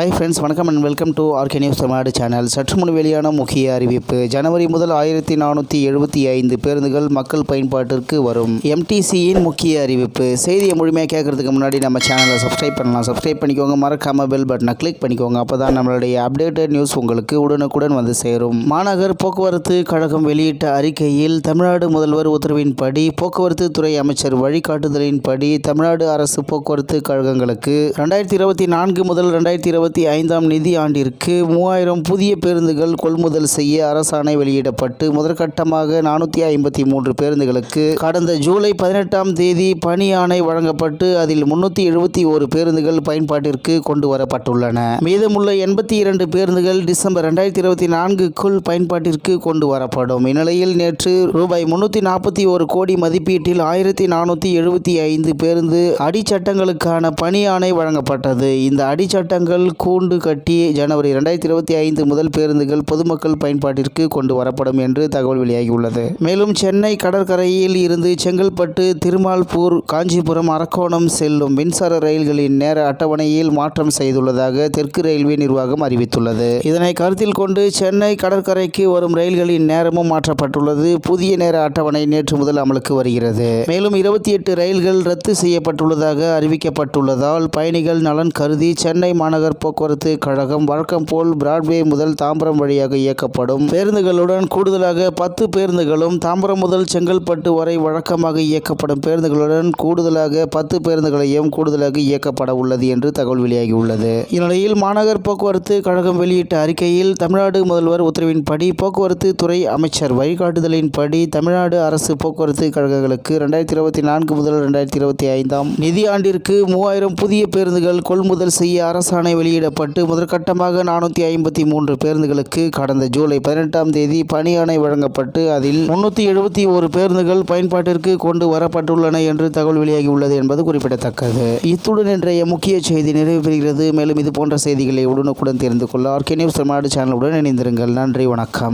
Hi friends வணக்கம் and welcome to RK news Tamil Nadu channel சற்று முன் வெளியான முக்கிய அறிவிப்பு. ஜனவரி முதல் ஆயிரத்தி நானூற்றி எழுபத்தி ஐந்து பேருந்துகள் மக்கள் பயன்பாட்டிற்கு வரும். எம்டிசியின் முக்கிய அறிவிப்பு. செய்தியை முழுமையாக கேட்கறதுக்கு முன்னாடி நம்ம சேனலை சப்ஸ்கிரைப் பண்ணலாம். சப்ஸ்கிரைப் பண்ணிக்கோங்க. மறக்காமல் பெல் பட்டனை கிளிக் பண்ணிக்கோங்க. அப்போ தான் நம்மளுடைய அப்டேட்டட் நியூஸ் உங்களுக்கு உடனுக்குடன் வந்து சேரும். மாநகர் போக்குவரத்து கழகம் வெளியிட்ட அறிக்கையில் தமிழ்நாடு முதல்வர் உத்தரவின்படி போக்குவரத்து துறை அமைச்சர் வழிகாட்டுதலின்படி தமிழ்நாடு அரசு போக்குவரத்து கழகங்களுக்கு ரெண்டாயிரத்தி இருபத்தி நான்கு முதல் ரெண்டாயிரத்தி இருபத்தி ஐந்தாம் நிதி ஆண்டிற்கு மூவாயிரம் புதிய பேருந்துகள் கொள்முதல் செய்ய அரசாணை வெளியிடப்பட்டு முதற்கட்டமாக நானூற்றி ஐம்பத்தி மூன்று பேருந்துகளுக்கு கடந்த ஜூலை பதினெட்டாம் தேதி பணியாணை வழங்கப்பட்டு அதில் முன்னூற்றி எழுபத்தி ஒரு பேருந்துகள் பயன்பாட்டிற்கு கொண்டு வரப்பட்டுள்ளன. மீதமுள்ள எண்பத்தி இரண்டு பேருந்துகள் டிசம்பர் ரெண்டாயிரத்தி இருபத்தி நான்குக்குள் பயன்பாட்டிற்கு கொண்டு வரப்படும். இந்நிலையில் நேற்று ரூபாய் முன்னூற்றி நாற்பத்தி ஒரு கோடி மதிப்பீட்டில் ஆயிரத்தி நானூற்றி எழுபத்தி ஐந்து பேருந்து அடிச்சட்டங்களுக்கான பணியாணை வழங்கப்பட்டது. இந்த அடிச்சட்டங்கள் கூண்டு கட்டி ஜனவரி ரெண்டாயிரத்தி இருபத்தி ஐந்து முதல் பேருந்துகள் பொதுமக்கள் பயன்பாட்டிற்கு கொண்டு வரப்படும் என்று தகவல் வெளியாகியுள்ளது. மேலும் சென்னை கடற்கரையில் இருந்து செங்கல்பட்டு திருமால்பூர் காஞ்சிபுரம் அரக்கோணம் செல்லும் மின்சார ரயில்களின் நேர அட்டவணையில் மாற்றம் செய்துள்ளதாக தெற்கு ரயில்வே நிர்வாகம் அறிவித்துள்ளது. இதனை கருத்தில் கொண்டு சென்னை கடற்கரைக்கு வரும் ரயில்களின் நேரமும் மாற்றப்பட்டுள்ளது. புதிய நேர அட்டவணை நேற்று முதல் அமலுக்கு வருகிறது. மேலும் இருபத்தி எட்டு ரயில்கள் ரத்து செய்யப்பட்டுள்ளதாக அறிவிக்கப்பட்டுள்ளதால் பயணிகள் நலன் கருதி சென்னை மாநகர் போக்குவரத்து கழகம் வழக்கம் போல் பிராட்வே முதல் தாம்பரம் வழியாக இயக்கப்படும். பேருந்துகளுடன் கூடுதலாக பத்து பேருந்துகளும் தாம்பரம் முதல் செங்கல்பட்டு வரை வழக்கமாக இயக்கப்படும். பேருந்துகளுடன் கூடுதலாக பத்து பேருந்துகளையும் கூடுதலாக இயக்கப்பட உள்ளது என்று தகவல் வெளியாகியுள்ளது. இந்நிலையில் மாநகர் போக்குவரத்து கழகம் வெளியிட்ட அறிக்கையில் தமிழ்நாடு முதல்வர் உத்தரவின்படி போக்குவரத்து துறை அமைச்சர் வழிகாட்டுதலின்படி தமிழ்நாடு அரசு போக்குவரத்து கழகங்களுக்கு ரெண்டாயிரத்தி இருபத்தி நான்கு முதல் ரெண்டாயிரத்தி இருபத்தி ஐந்தாம் நிதியாண்டிற்கு மூவாயிரம் புதிய பேருந்துகள் கொள்முதல் செய்ய அரசாணை வெளியிடப்பட்டு முதற்கட்டமாக நானூற்றி ஐம்பத்தி மூன்று பேருந்துகளுக்கு கடந்த ஜூலை பதினெட்டாம் தேதி பணியாணை வழங்கப்பட்டு அதில் முன்னூற்றி எழுபத்தி ஒரு பேருந்துகள் பயன்பாட்டிற்கு கொண்டு வரப்பட்டுள்ளன என்று தகவல் வெளியாகியுள்ளது என்பது குறிப்பிடத்தக்கது. இத்துடன் இன்றைய முக்கிய செய்தி நிறைவு பெறுகிறது. மேலும் இது போன்ற செய்திகளை உடனுக்குடன் தெரிந்து கொள்ள ஆர்கே நியூஸ் தமிழ்நாடு சேனலுடன் இணைந்திருங்கள். நன்றி வணக்கம்.